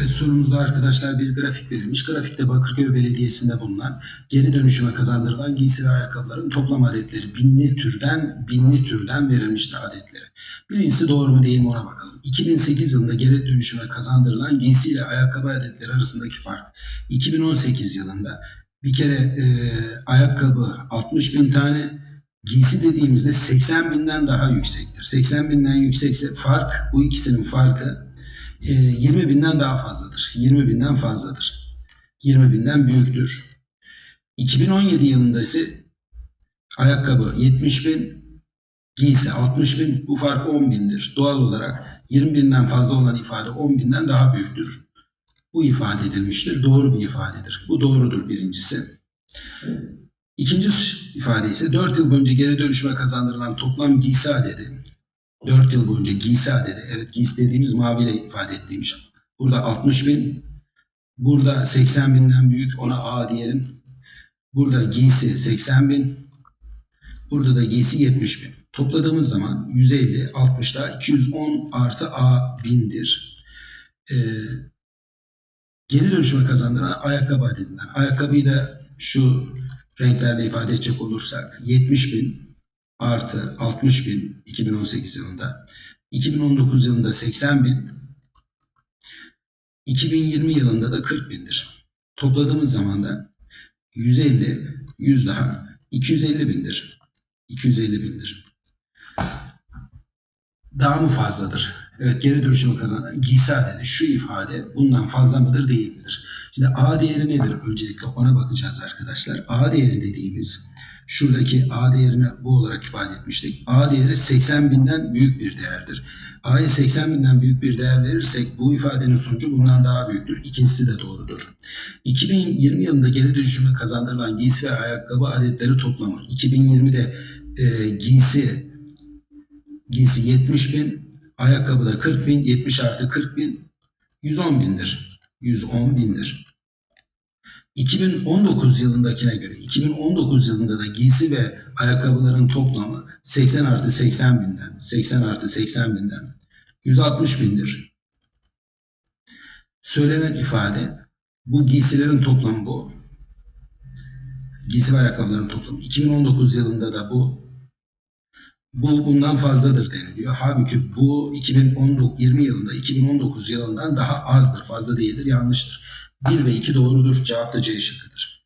Evet, sorumuzda arkadaşlar bir grafik verilmiş. Grafikte Bakırköy Belediyesi'nde bulunan geri dönüşüme kazandırılan giysi ve ayakkabıların toplam adetleri binli türden binli türden verilmiştir adetleri. Birincisi doğru mu değil mi ona bakalım. 2008 yılında geri dönüşüme kazandırılan giysi ile ayakkabı adetleri arasındaki fark. 2018 yılında bir kere e, ayakkabı 60 bin tane, giysi dediğimizde 80 binden daha yüksektir. 80 binden yüksekse fark, bu ikisinin farkı 20 binden daha fazladır. 20 binden fazladır. 20 binden büyüktür. 2017 yılında ise ayakkabı 70 bin, giysi 60 bin, bu fark 10 bindir. Doğal olarak 20 binden fazla olan ifade 10 binden daha büyüktür. Bu ifade edilmiştir. Doğru bir ifadedir. Bu doğrudur birincisi. İkinci ifade ise 4 yıl boyunca geri dönüşüme kazandırılan toplam giysi adedi. 4 yıl boyunca giysi adedi. Evet giysi dediğimiz maviyle ifade ettiğimiz. Burada 60 bin. Burada 80 binden büyük. Ona A diyelim. Burada giysi 80 bin. Burada da giysi 70 bin. Topladığımız zaman 150, 60 daha 210 artı A bindir. Ee, geri dönüşüme kazandıran ayakkabı adedinden. Ayakkabıyı da şu renklerle ifade edecek olursak 70 bin artı 60 bin 2018 yılında 2019 yılında 80 bin 2020 yılında da 40 bindir. Topladığımız zaman da 150 100 daha 250 bindir. 250 bindir. Daha mı fazladır? Evet geri dönüşümü kazanan giysi adedi. Şu ifade bundan fazla mıdır değil midir? Şimdi A değeri nedir? Öncelikle ona bakacağız arkadaşlar. A değeri dediğimiz şuradaki A değerini bu olarak ifade etmiştik. A değeri 80 binden büyük bir değerdir. A'ya 80 binden büyük bir değer verirsek bu ifadenin sonucu bundan daha büyüktür. İkincisi de doğrudur. 2020 yılında geri dönüşümü kazandırılan giysi ve ayakkabı adetleri toplamı. 2020'de e, giysi giysi 70 bin, ayakkabı da 40 bin, 70 artı 40 bin 110 bindir. 110 bindir. 2019 yılındakine göre 2019 yılında da giysi ve ayakkabıların toplamı 80 artı 80 binden 80 artı 80 binden 160 bindir. Söylenen ifade bu giysilerin toplamı bu. Giysi ve ayakkabıların toplamı. 2019 yılında da bu bu bundan fazladır deniliyor. Halbuki bu 2020 yılında 2019 yılından daha azdır, fazla değildir, yanlıştır. 1 ve 2 doğrudur. Cevap da C şıkkıdır.